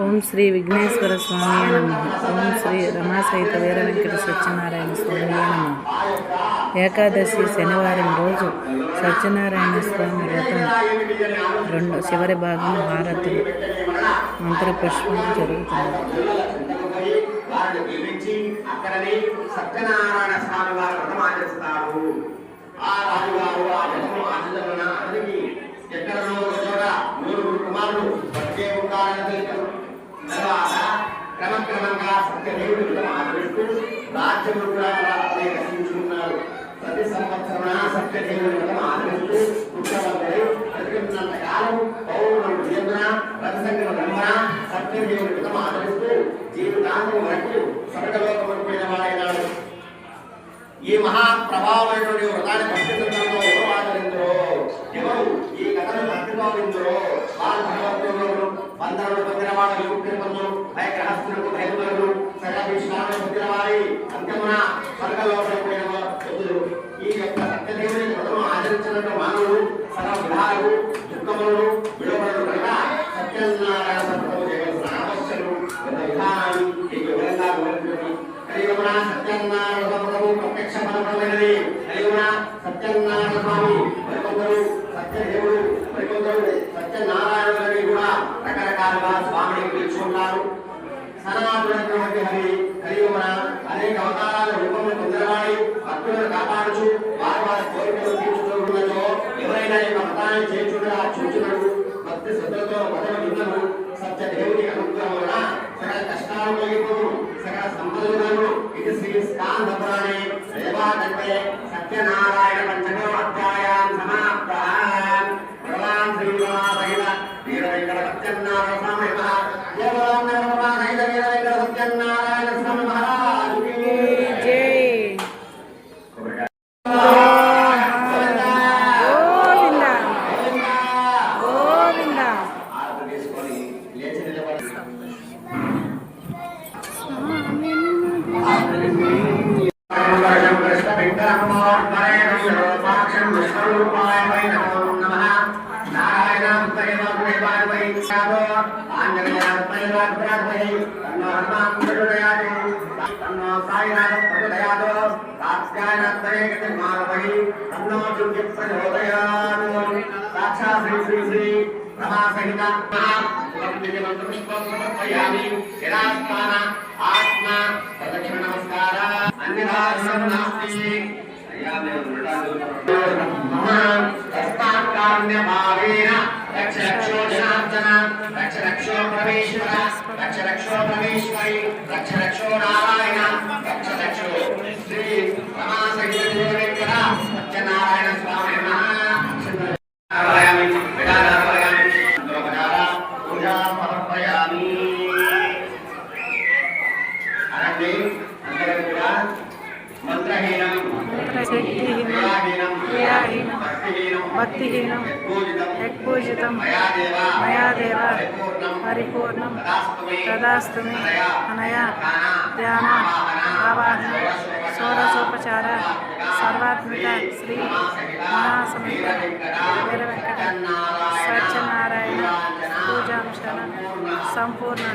ఓం శ్రీ విఘ్నేశ్వర స్వామి నమ. ఓం శ్రీ రమాసహిత వీర వెంకట సత్యనారాయణ స్వామి నమ. ఏకాదశి శనివారం రోజు సత్యనారాయణ స్వామి వ్రతం రెండు చివరి భాగం హారతులు మంత్ర పుష్పం జరుగుతుంది. రాజ్యములు కూడా వాళ్ళని ప్రతి సంవత్సరమున సత్యదేవుడి వ్రతం ఆచరిస్తూ పుట్టవంతుడై బ్రతికినంత కాలం పౌరులను నియంత్రణ రథసంగమ బ్రహ్మణ సత్యదేవుడి వ్రతం ఆచరిస్తూ జీవితాంతం వరకు స్వర్గలోకముకు వాడైనాడు. ఈ మహా ప్రభావమైనటువంటి వ్రతాన్ని భక్తి ఎవరు ఆచరించరో ఎవరు ఈ కథను భక్తితో విందరో వారు భగవంతుడు బంధనలు పొందిన వాడు భయగ్రహస్తులకు భయములు సకల విష్ణాలను పొందిన వారి అంత్యమున స్వర్గలోకముకు పోయిన ఈ యొక్క సత్యదేవుని వ్రతము ఆచరించినట్టు మానవుడు సకల విధాలు దుఃఖములు విడవలు కనుక సత్యనారాయణ వ్రతము చేయవలసిన ఆవశ్యలు విధానాలు ఈ వివరంగా సత్యనారాయణ ప్రత్యక్ష ఫలమైనది కలియుగమున సత్యనారాయణ స్వామి మరికొందరు సత్యదేవుడు సహాయం ఈ వ్రతాన్ని చేయించుగా భక్తి శ్రద్ధలతో మొదలు సత్య దేవుని అనుగ్రహం వలన సకల కష్టాలు కలిగిపోవు సకల సంపదలు ఇది శ్రీ స్కాంద పురాణే. దేవాదండే సత్యనారాయణ పంచమో అధ్యాయాం సమాప్త. భగవాన్ శ్రీ రమాసహిత వీర వెంకట సత్యనారాయణ స్వామి మహారాజ్ వీర వెంకట సత్యనారాయణ స్వామి సాక్షాత్ శ్రీ శ్రీ శ్రీ రమాసహిత ఆత్మ నమస్కార. అన్యథా పుణ్యభావేన రక్ష రక్షో జనార్దన రక్ష రక్షో పరమేశ్వర రక్ష రక్షో పరమేశ్వరి రక్ష రక్షో నారాయణ రక్ష రక్షో శ్రీ రమాసహిత సత్యనారాయణ స్వామి నారాయణ పూజా శక్తిహీనం క్రియాహీనం క్రియాహీనం భక్తిహీనం భక్తిహీనం యత్పూజితం యత్పూజితం మయాదేవ మయాదేవ పరిపూర్ణం పరిపూర్ణం తదాస్తుమే తదాస్తుమి అనయా అనయా ధ్యాన ధ్యాన ఆవాహన షోడశోపచార సర్వాత్మిక శ్రీ మహాసమిత వీర వెంకట సత్యనారాయణ పూజాంశన సంపూర్ణ